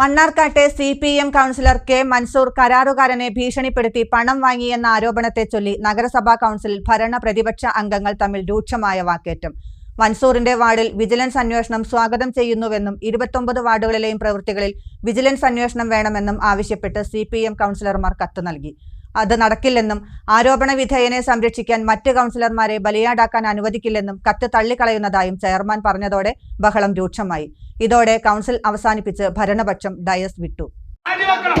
മണ്ണാർക്കാട്ടെ C P M councillor K Mansoor കരാറുകാരനെ ഭീഷണിപ്പെടുത്തി പണം വാങ്ങിയെന്ന ആരോപണത്തെ ചൊല്ലി നഗരസഭാ കൗൺസിലിൽ ഭരണ പ്രതിപക്ഷ അംഗങ്ങൾ തമ്മിൽ രൂക്ഷമായ വാക്കേറ്റം. മൻസൂറിന്റെ വാർഡിൽ വിജിലൻസ് അന്വേഷണം സ്വാഗതം ചെയ്യുന്നുവെന്നും ഇരുപത്തൊമ്പത് വാർഡുകളിലെയും പ്രവൃത്തികളിൽ വിജിലൻസ് അന്വേഷണം വേണമെന്നും ആവശ്യപ്പെട്ട് സി പി എം കൗൺസിലർമാർ കത്ത് നൽകി. അത് നടക്കില്ലെന്നും ആരോപണ വിധേയനെ സംരക്ഷിക്കാൻ മറ്റ് കൗൺസിലർമാരെ ബലിയാടാക്കാൻ അനുവദിക്കില്ലെന്നും കത്ത് തള്ളിക്കളയുന്നതായും ചെയർമാൻ പറഞ്ഞതോടെ ബഹളം രൂക്ഷമായി. ഇതോടെ കൗൺസിൽ അവസാനിപ്പിച്ച് ഭരണപക്ഷം ഡയസ് വിട്ടു. രാജിവെക്കണം.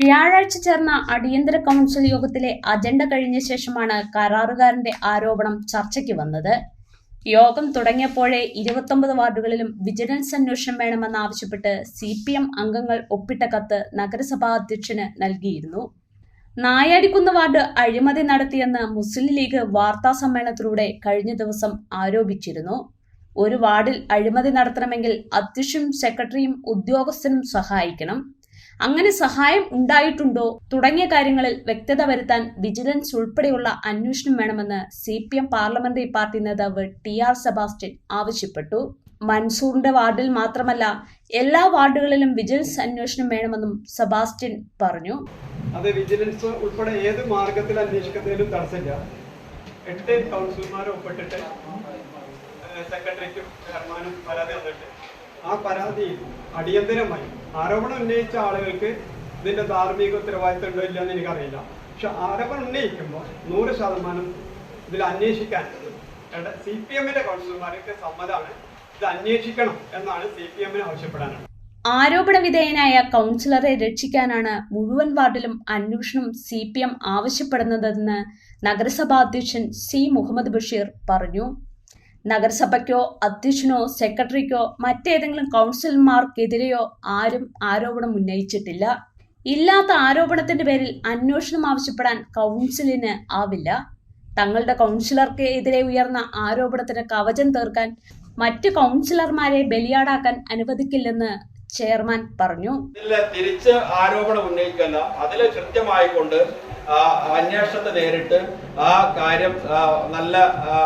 വ്യാഴാഴ്ച ചേർന്ന അടിയന്തര കൗൺസിൽ യോഗത്തിലെ അജണ്ട കഴിഞ്ഞ ശേഷമാണ് കരാറുകാരന്റെ ആരോപണം ചർച്ചയ്ക്ക് വന്നത്. യോഗം തുടങ്ങിയപ്പോഴേ ഇരുപത്തൊമ്പത് വാർഡുകളിലും വിജിലൻസ് അന്വേഷണം വേണമെന്നാവശ്യപ്പെട്ട് സി പി എം അംഗങ്ങൾ ഒപ്പിട്ട കത്ത് നഗരസഭാ അധ്യക്ഷന് നൽകിയിരുന്നു. നായാടിക്കുന്ന് വാർഡ് അഴിമതി നടത്തിയെന്ന് മുസ്ലിം ലീഗ് വാർത്താ സമ്മേളനത്തിലൂടെ കഴിഞ്ഞ ദിവസം ആരോപിച്ചിരുന്നു. ഒരു വാർഡിൽ അഴിമതി നടത്തണമെങ്കിൽ അധ്യക്ഷനും സെക്രട്ടറിയും ഉദ്യോഗസ്ഥനും സഹായിക്കണം. അങ്ങനെ സഹായം ഉണ്ടായിട്ടുണ്ടോ? തുടങ്ങിയ കാര്യങ്ങളിൽ വ്യക്തത വരുത്താൻ വിജിലൻസ് ഉൾപ്പെടെയുള്ള അന്വേഷണം വേണമെന്ന് C P M parliamentary party നേതാവ് ടി ആർ സെബാസ്റ്റ്യൻ ആവശ്യപ്പെട്ടു. മൻസൂറിന്റെ വാർഡിൽ മാത്രമല്ല എല്ലാ വാർഡുകളിലും വിജിലൻസ് അന്വേഷണം വേണമെന്നും സെബാസ്റ്റ്യൻ പറഞ്ഞു. അതെ വിജിലൻസ് ഉൾപ്പെടെ ഏത് മാർഗത്തിൽ അന്വേഷിക്കുന്നതിലും തടസ്സമില്ല. എട്ട് കൗൺസിലർമാരെ ഒപ്പിട്ടിട്ട് സെക്രട്ടറിക്കും ചെയർമാനും പരാതി തന്നിട്ട് ആ പരാതിയിൽ അടിയന്തരമായി ആരോപണം ഉന്നയിച്ച ആളുകൾക്ക് ഇതിന്റെ ധാർമ്മിക ഉത്തരവാദിത്തം ഉണ്ടോ ഇല്ല എന്ന് എനിക്കറിയില്ല. പക്ഷെ ആരോപണം ഉന്നയിക്കുമ്പോൾ നൂറ് ശതമാനം ഇതിൽ അന്വേഷിക്കാൻ സി പി എമ്മിന്റെ കൗൺസിലർമാർക്ക് സമ്മതമാണ് ഇത് അന്വേഷിക്കണം എന്നാണ് സി പി എമ്മിന് ആവശ്യപ്പെടാനുള്ളത് ആരോപണ വിധേയനായ കൗൺസിലറെ രക്ഷിക്കാനാണ് മുഴുവൻ വാർഡിലും അന്വേഷണം സി പി എം ആവശ്യപ്പെടുന്നതെന്ന് നഗരസഭാ അധ്യക്ഷൻ സി മുഹമ്മദ് ബഷീർ പറഞ്ഞു. നഗരസഭയ്ക്കോ അധ്യക്ഷനോ സെക്രട്ടറിക്കോ മറ്റേതെങ്കിലും കൗൺസിലർമാർക്കെതിരെയോ ആരും ആരോപണം ഉന്നയിച്ചിട്ടില്ല. ഇല്ലാത്ത ആരോപണത്തിന്റെ പേരിൽ അന്വേഷണം ആവശ്യപ്പെടാൻ കൗൺസിലിന് ആവില്ല. തങ്ങളുടെ കൗൺസിലർക്ക് എതിരെ ഉയർന്ന ആരോപണത്തിന് കവചം തീർക്കാൻ മറ്റ് കൗൺസിലർമാരെ ബലിയാടാക്കാൻ അനുവദിക്കില്ലെന്ന് ചെയർമാൻ പറഞ്ഞു. തിരിച്ച് ആരോപണം ഉന്നയിക്കല്ല. അതിൽ കൃത്യമായിക്കൊണ്ട് ആ, അന്വേഷണത്തെ നേരിട്ട് ആ കാര്യം നല്ല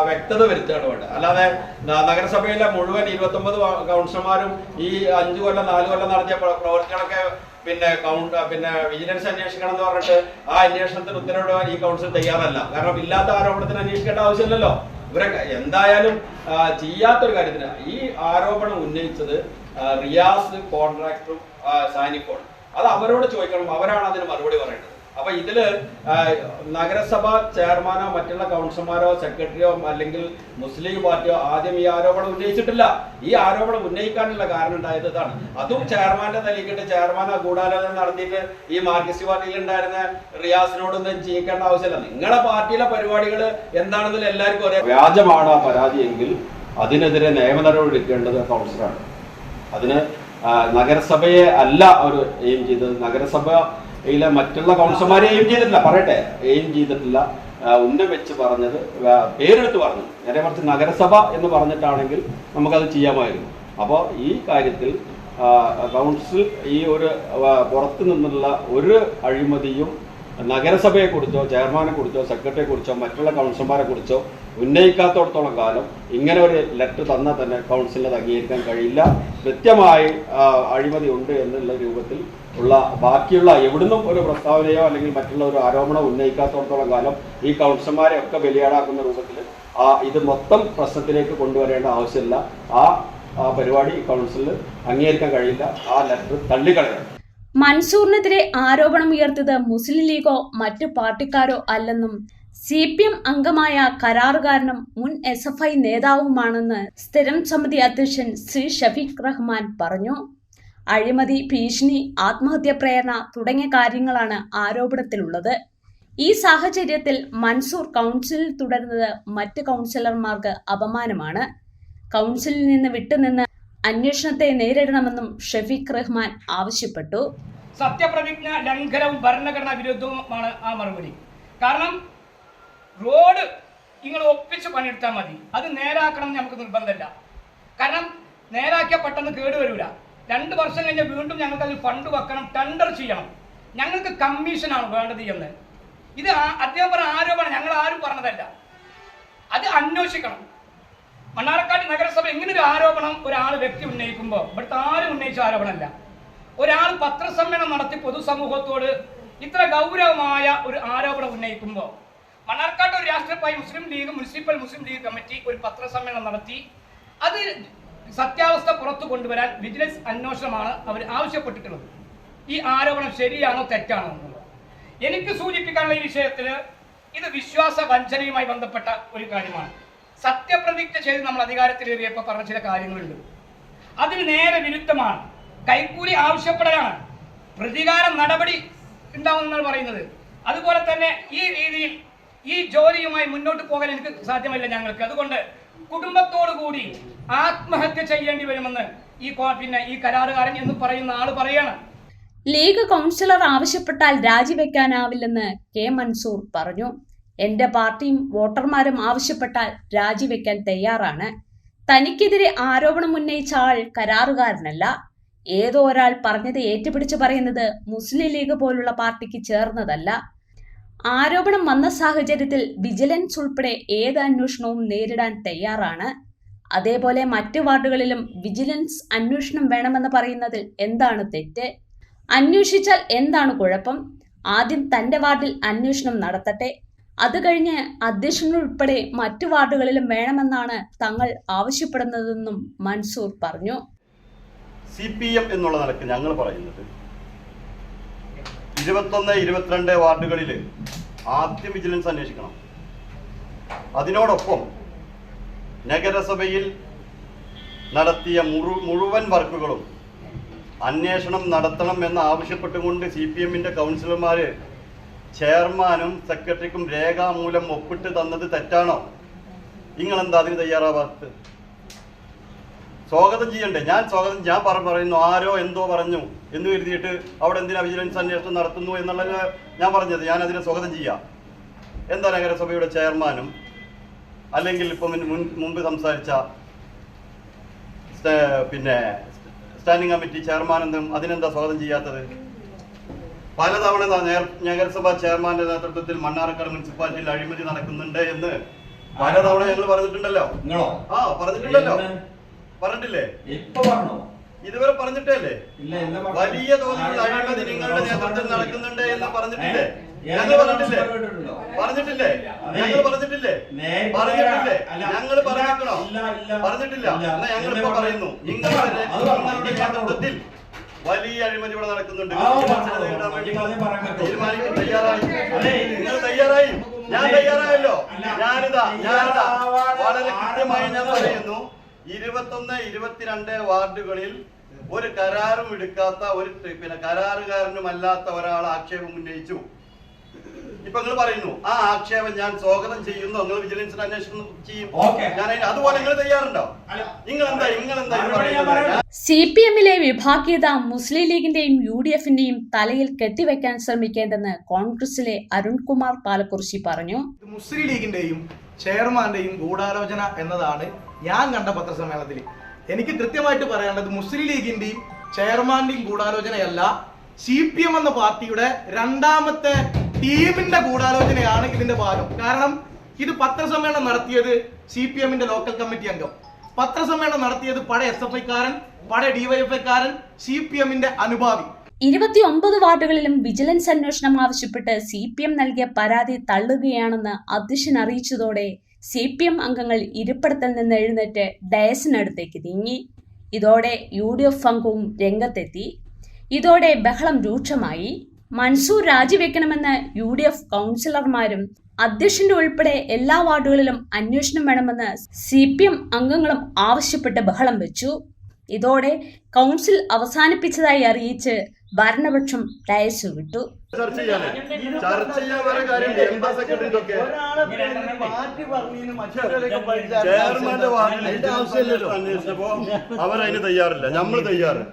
വ്യക്തത വരുത്തുകയാണ് വേണ്ടത്. അല്ലാതെ നഗരസഭയിലെ മുഴുവൻ ഇരുപത്തൊമ്പത് കൗൺസിലർമാരും ഈ അഞ്ചു കൊല്ലം നാല് കൊല്ലം നടത്തിയ പ്ര- പ്രവർത്തികളൊക്കെ പിന്നെ കൗണ്ട് പിന്നെ വിജിലൻസ് അന്വേഷിക്കണം എന്ന് പറഞ്ഞിട്ട് ആ അന്വേഷണത്തിന് ഉത്തരവിടുവാൻ ഈ കൗൺസിൽ തയ്യാറല്ല. കാരണം ഇല്ലാത്ത ആരോപണത്തിന് അന്വേഷിക്കേണ്ട ആവശ്യമില്ലല്ലോ. ഇവരൊക്കെ എന്തായാലും ചെയ്യാത്തൊരു കാര്യത്തിന്. ഈ ആരോപണം ഉന്നയിച്ചത് റിയാസ് കോൺട്രാക്ടറും സാനിക്കോൺ അത് അവരോട് ചോദിക്കണം. അവരാണ് അതിന് മറുപടി പറയേണ്ടത്. അപ്പൊ ഇതിൽ നഗരസഭാ നഗരസഭ ചെയർമാനോ മറ്റുള്ള കൗൺസിലർമാരോ സെക്രട്ടറിയോ അല്ലെങ്കിൽ മുസ്ലിം ലീഗ് പാർട്ടിയോ ആദ്യം ഈ ആരോപണം ഉന്നയിച്ചിട്ടില്ല. ഈ ആരോപണം ഉന്നയിക്കാനുള്ള കാരണം ഉണ്ടായത് ഇതാണ്. അതും ചെയർമാന്റെ നിലയ്ക്കിട്ട് ചെയർമാൻ ഗൂഢാലോചന നടത്തിയിട്ട് ഈ മാർക്സിസ്റ്റ് പാർട്ടിയിൽ ഉണ്ടായിരുന്ന റിയാസിനോടൊന്നും ചെയ്യിക്കേണ്ട ആവശ്യമില്ല. നിങ്ങളുടെ പാർട്ടിയിലെ പരിപാടികൾ എന്താണെന്ന് എല്ലാവർക്കും അറിയാം. വ്യാജമാണ് ആ പരാതി എങ്കിൽ അതിനെതിരെ നിയമ നടപടി എടുക്കേണ്ടത് കൗൺസിലാണ് അതിന് നഗരസഭയെ അല്ല അവർ എയിം ചെയ്തത്. നഗരസഭയിലെ മറ്റുള്ള കൗൺസിലർമാരെ എയിം ചെയ്തിട്ടില്ല. പറയട്ടെ. എയിം ചെയ്തിട്ടില്ല. ഉന്നം വെച്ച് പറഞ്ഞത് പേരെടുത്ത് പറഞ്ഞു നേരെ മറിച്ച് നഗരസഭ എന്ന് പറഞ്ഞിട്ടാണെങ്കിൽ നമുക്കത് ചെയ്യാമായിരുന്നു. അപ്പോൾ ഈ കാര്യത്തിൽ കൗൺസിൽ ഈ ഒരു പുറത്തു നിന്നുള്ള ഒരു അഴിമതിയും നഗരസഭയെ കുറിച്ചോ ചെയർമാനെ കുറിച്ചോ സെക്രട്ടറിയെ കുറിച്ചോ മറ്റുള്ള കൗൺസിലർമാരെ കുറിച്ചോ ഉന്നയിക്കാത്തോടത്തോളം കാലം ഇങ്ങനെ ഒരു ലെറ്റർ തന്നാൽ തന്നെ കൗൺസിലിന് അത് അംഗീകരിക്കാൻ കഴിയില്ല. കൃത്യമായി അഴിമതി ഉണ്ട് എന്നുള്ള രൂപത്തിൽ ഉള്ള ബാക്കിയുള്ള എവിടുന്നും ഒരു പ്രസ്താവനയോ അല്ലെങ്കിൽ മറ്റുള്ള ഒരു ആരോപണം ഉന്നയിക്കാത്തോടത്തോളം കാലം ഈ കൗൺസിലർമാരെ ഒക്കെ ബലിയാടാക്കുന്ന രൂപത്തിൽ ആ ഇത് മൊത്തം പ്രശ്നത്തിലേക്ക് കൊണ്ടുവരേണ്ട ആവശ്യമില്ല. ആ ആ പരിപാടി കൗൺസിലിൽ അംഗീകരിക്കാൻ കഴിയില്ല. ആ ലെറ്റർ തള്ളിക്കളയണം. മൻസൂറിനെതിരെ ആരോപണം ഉയർത്തിയത് മുസ്ലിം ലീഗോ മറ്റു പാർട്ടിക്കാരോ അല്ലെന്നും സി പി എം അംഗമായ കരാറുകാരനും മുൻ എസ് എഫ് ഐ നേതാവുമാണെന്ന് സ്ഥിരം സമിതി അധ്യക്ഷൻ സി ഷഫീഖ് റഹ്മാൻ പറഞ്ഞു. അഴിമതി ഭീഷണി ആത്മഹത്യ പ്രേരണ തുടങ്ങിയ കാര്യങ്ങളാണ് ആരോപണത്തിലുള്ളത്. ഈ സാഹചര്യത്തിൽ മൻസൂർ കൗൺസിലിൽ തുടരുന്നത് മറ്റ് കൗൺസിലർമാർക്ക് അപമാനമാണ്. കൗൺസിലിൽ നിന്ന് വിട്ടുനിന്ന് അന്വേഷണത്തെ നേരിടണമെന്നും ഷഫീഖ് റഹ്മാൻ ആവശ്യപ്പെട്ടു. സത്യപ്രതിജ്ഞ ലംഘനവും ഭരണഘടനാ വിരുദ്ധവുമാണ് ആ മറുപടി. കാരണം റോഡ് നിങ്ങൾ ഒപ്പിച്ച് പണിയെടുത്താൽ മതി. അത് നേരാക്കണം നമുക്ക് നിർബന്ധമില്ല. കാരണം നേരാക്കിയാൽ പെട്ടെന്ന് കേട് കേടുവരൂല രണ്ട് വർഷം കഴിഞ്ഞ് വീണ്ടും ഞങ്ങൾക്ക് അതിൽ ഫണ്ട് വെക്കണം ടെൻഡർ ചെയ്യണം. ഞങ്ങൾക്ക് കമ്മീഷനാണ് വേണ്ടത് എന്ന്. ഇത് അദ്ദേഹം പറഞ്ഞ ആരോപണം ഞങ്ങൾ ആരും പറഞ്ഞതല്ല. അത് അന്വേഷിക്കണം. മണ്ണാർക്കാട് നഗരസഭ ഇങ്ങനെ ഒരു ആരോപണം ഒരാൾ വ്യക്തി ഉന്നയിക്കുമ്പോൾ ഇവിടുത്തെ ആരും ഉന്നയിച്ച ആരോപണമല്ല. ഒരാൾ പത്രസമ്മേളനം നടത്തി പൊതുസമൂഹത്തോട് ഇത്ര ഗൗരവമായ ഒരു ആരോപണം ഉന്നയിക്കുമ്പോൾ മണ്ണാർക്കാട് ഒരു രാഷ്ട്രീയമായി മുസ്ലിം ലീഗ് മുനിസിപ്പൽ മുസ്ലിം ലീഗ് കമ്മിറ്റി ഒരു പത്രസമ്മേളനം നടത്തി. അത് സത്യാവസ്ഥ പുറത്തു കൊണ്ടുവരാൻ വിജിലൻസ് അന്വേഷണമാണ് അവർ ആവശ്യപ്പെട്ടിട്ടുള്ളത്. ഈ ആരോപണം ശരിയാണോ തെറ്റാണോ എന്നുള്ളത്. എനിക്ക് സൂചിപ്പിക്കാനുള്ള ഈ വിഷയത്തിൽ ഇത് വിശ്വാസ വഞ്ചനയുമായി ബന്ധപ്പെട്ട ഒരു കാര്യമാണ്. സത്യപ്രതിജ്ഞ ചെയ്ത് നമ്മൾ അധികാരത്തിലേറിയപ്പോൾ പറഞ്ഞ ചില കാര്യങ്ങളുണ്ട്. അതിന് നേരെ വിരുദ്ധമാണ്. കൈക്കൂലി ആവശ്യപ്പെടലാണ്. പ്രതികാര നടപടി ഉണ്ടാവുമെന്നാണ് പറയുന്നത്. അതുപോലെ തന്നെ ഈ രീതിയിൽ ഈ ജോലിയുമായി മുന്നോട്ട് പോകാൻ എനിക്ക് സാധ്യമല്ല ഞങ്ങൾക്ക്. അതുകൊണ്ട് കുടുംബത്തോടു കൂടി ആത്മഹത്യ ചെയ്യേണ്ടി വരുമെന്ന് ഈ പിന്നെ ഈ കരാറുകാരൻ എന്ന് പറയുന്ന ആൾ പറയാണ്. ലീഗ് കൗൺസിലർ ആവശ്യപ്പെട്ടാൽ രാജിവെക്കാനാവില്ലെന്ന് കെ മൻസൂർ പറഞ്ഞു. എന്റെ പാർട്ടിയും വോട്ടർമാരും ആവശ്യപ്പെട്ടാൽ രാജിവെക്കാൻ തയ്യാറാണ്. തനിക്കെതിരെ ആരോപണം ഉന്നയിച്ച ആൾ കരാറുകാരനല്ല. ഏതോ ഒരാൾ പറഞ്ഞത് ഏറ്റുപിടിച്ച് പറയുന്നത് മുസ്ലിം ലീഗ് പോലുള്ള പാർട്ടിക്ക് ചേർന്നതല്ല. ആരോപണം വന്ന സാഹചര്യത്തിൽ വിജിലൻസ് ഉൾപ്പെടെ ഏത് അന്വേഷണവും നേരിടാൻ തയ്യാറാണ്. അതേപോലെ മറ്റ് വാർഡുകളിലും വിജിലൻസ് അന്വേഷണം വേണമെന്ന് പറയുന്നതിൽ എന്താണ് തെറ്റ്? അന്വേഷിച്ചാൽ എന്താണ് കുഴപ്പം? ആദ്യം തന്റെ വാർഡിൽ അന്വേഷണം നടത്തട്ടെ. അത് കഴിഞ്ഞ് അധ്യക്ഷനുൾപ്പെടെ മറ്റു വാർഡുകളിലും വേണമെന്നാണ് തങ്ങൾ ആവശ്യപ്പെടുന്നതെന്നും മൻസൂർ പറഞ്ഞു. സി പി എം എന്നുള്ള നിലയ്ക്ക് ഞങ്ങൾ പറയുന്നത് ഇരുപത്തൊന്ന് ഇരുപത്തിരണ്ട് വാർഡുകളിൽ ആദ്യം വിജിലൻസ് അന്വേഷിക്കണം. അതിനോടൊപ്പം നഗരസഭയിൽ നടത്തിയ മുഴു മുഴുവൻ വർക്കുകളും അന്വേഷണം നടത്തണം എന്ന് ആവശ്യപ്പെട്ടുകൊണ്ട് സി പി എമ്മിന്റെ കൗൺസിലർമാർ ചെയർമാനും സെക്രട്ടറിക്കും രേഖാമൂലം ഒപ്പിട്ട് തന്നത് തെറ്റാണോ? നിങ്ങളെന്താ അതിന് തയ്യാറാവാത്തത്? സ്വാഗതം ചെയ്യണ്ടേ? ഞാൻ സ്വാഗതം ഞാൻ പറ പറയുന്നു ആരോ എന്തോ പറഞ്ഞു. എന്ന് കരുതിയിട്ട് അവിടെ എന്തിനാ വിജിലൻസ് അന്വേഷണം നടത്തുന്നു എന്നുള്ളത് ഞാൻ പറഞ്ഞത് ഞാൻ അതിനെ സ്വാഗതം ചെയ്യാം. എന്താ നഗരസഭയുടെ ചെയർമാനും അല്ലെങ്കിൽ ഇപ്പം മുൻ- മുമ്പ് സംസാരിച്ച പിന്നെ സ്റ്റാൻഡിംഗ് കമ്മിറ്റി ചെയർമാൻ എന്തും അതിനെന്താ സ്വാഗതം ചെയ്യാത്തത്? പലതവണ നഗരസഭാ ചെയർമാന്റെ നേതൃത്വത്തിൽ മണ്ണാർക്കാട് മുനിസിപ്പാലിറ്റിയിൽ അഴിമതി നടക്കുന്നുണ്ട് എന്ന് പലതവണ ഞങ്ങൾ പറഞ്ഞിട്ടുണ്ടല്ലോ. ആ പറഞ്ഞിട്ടുണ്ടല്ലോ. എന്ന്? പറഞ്ഞിട്ടില്ലേ? ഇപ്പൊ പറഞ്ഞോ? ഇതുവരെ പറഞ്ഞിട്ടല്ലേ? വലിയ തോതിലുള്ള അഴിമതി നിങ്ങളുടെ നേതൃത്വത്തിൽ നടക്കുന്നുണ്ട് എന്ന് പറഞ്ഞിട്ടില്ലേ? ഞങ്ങൾ പറഞ്ഞിട്ടില്ലേ? പറഞ്ഞിട്ടില്ലേ. ഞങ്ങൾ പറഞ്ഞിട്ടില്ലേ? പറഞ്ഞിട്ടില്ലേ? ഞങ്ങൾ ഇല്ല. പറഞ്ഞിട്ടില്ല. എന്നാ ഞങ്ങൾ ഇപ്പൊ പറയുന്നു. നിങ്ങളുടെ നിങ്ങളുടെ നേതൃത്വത്തിൽ വലിയ അഴിമതി ഇവിടെ നടക്കുന്നുണ്ട്. തീരുമാനിക്കാൻ തയ്യാറായി. നിങ്ങൾ തയ്യാറായി. ഞാൻ. തയ്യാറായല്ലോ. ഞാനിതാ ഞാനിതാ. വളരെ കൃത്യമായി ഞാൻ പറയുന്നു. ഇരുപത്തൊന്ന് ഇരുപത്തിരണ്ട് വാർഡുകളിൽ ഒരു കരാറും എടുക്കാത്ത ഒരു പിന്നെ കരാറുകാരനുമല്ലാത്ത ഒരാൾ ആക്ഷേപം ഉന്നയിച്ചു. ഇപ്പൊ നിങ്ങൾ പറയുന്നു ആ ആക്ഷേപം ഞാൻ സ്വാഗതം ചെയ്യുന്നു നിങ്ങൾ വിജിലൻസിന് അന്വേഷണം ചെയ്യും. ഓക്കേ. ഞാൻ അതുപോലെ നിങ്ങൾ തയ്യാറുണ്ടോ? അല്ല, നിങ്ങൾ എന്താ നിങ്ങൾ എന്താ. സി പി എമ്മിലെ വിഭാഗീയത മുസ്ലിം ലീഗിന്റെയും യു ഡി എഫിന്റെയും തലയിൽ കെട്ടിവെക്കാൻ ശ്രമിക്കേണ്ടെന്ന് കോൺഗ്രസിലെ അരുൺകുമാർ പാലക്കുറിശി പറഞ്ഞു. മുസ്ലിം ലീഗിന്റെയും ചെയർമാന്റെയും ഗൂഢാലോചന എന്നതാണ് ഞാൻ കണ്ട പത്രസമ്മേളനത്തിൽ. എനിക്ക് കൃത്യമായിട്ട് പറയാനുള്ളത് മുസ്ലിം ലീഗിന്റെയും ചെയർമാന്റെയും ഗൂഢാലോചനയല്ല സി പി എം എന്ന പാർട്ടിയുടെ രണ്ടാമത്തെ ടീമിന്റെ ഗൂഢാലോചനയാണ് ഇതിന്റെ ഭാഗം. കാരണം ഇത് പത്രസമ്മേളനം നടത്തിയത് സി പി എമ്മിന്റെ ലോക്കൽ കമ്മിറ്റി അംഗം. പത്രസമ്മേളനം നടത്തിയത് പഴയ എസ് എഫ് ഐക്കാരൻ പഴയ ഡിവൈഎഫ്ഐക്കാരൻ സി പി എമ്മിന്റെ അനുഭാവി. ഇരുപത്തിയൊമ്പത് വാർഡുകളിലും വിജിലൻസ് അന്വേഷണം ആവശ്യപ്പെട്ട് സി പി എം നൽകിയ പരാതി തള്ളുകയാണെന്ന് അധ്യക്ഷൻ അറിയിച്ചതോടെ സി പി എം അംഗങ്ങൾ ഇരിപ്പിടത്തിൽ നിന്ന് എഴുന്നേറ്റ് ഡയസിനടുത്തേക്ക് നീങ്ങി. ഇതോടെ യു ഡി എഫ് അംഗവും രംഗത്തെത്തി. ഇതോടെ ബഹളം രൂക്ഷമായി. മൻസൂർ രാജിവെക്കണമെന്ന് യു ഡി എഫ് കൗൺസിലർമാരും അധ്യക്ഷന്റെ ഉൾപ്പെടെ എല്ലാ വാർഡുകളിലും അന്വേഷണം വേണമെന്ന് സി പി എം അംഗങ്ങളും ആവശ്യപ്പെട്ട് ബഹളം വെച്ചു. ഇതോടെ കൗൺസിൽ അവസാനിപ്പിച്ചതായി അറിയിച്ച് ഭരണപക്ഷം ഡയസ് വിട്ടു. ചർച്ച ചെയ്യാൻ ചർച്ച ചെയ്യാൻ വേറെ കാര്യമുണ്ട്. എന്താ സെക്രട്ടറി ഇതൊക്കെ? ചെയർമാന്റെ വാർഡിൽ ഇതിനകത്ത് അന്വേഷിച്ചപ്പോ അവരതിന് തയ്യാറില്ല. നമ്മൾ തയ്യാറ്.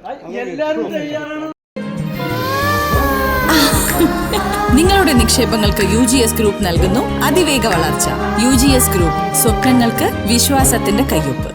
നിങ്ങളുടെ നിക്ഷേപങ്ങൾക്ക് യു ജി എസ് ഗ്രൂപ്പ് നൽകുന്നു. അതിവേഗ വളർച്ച. യു ജി എസ് ഗ്രൂപ്പ് സ്വപ്നങ്ങൾക്ക് വിശ്വാസത്തിന്റെ കയ്യൊപ്പ്.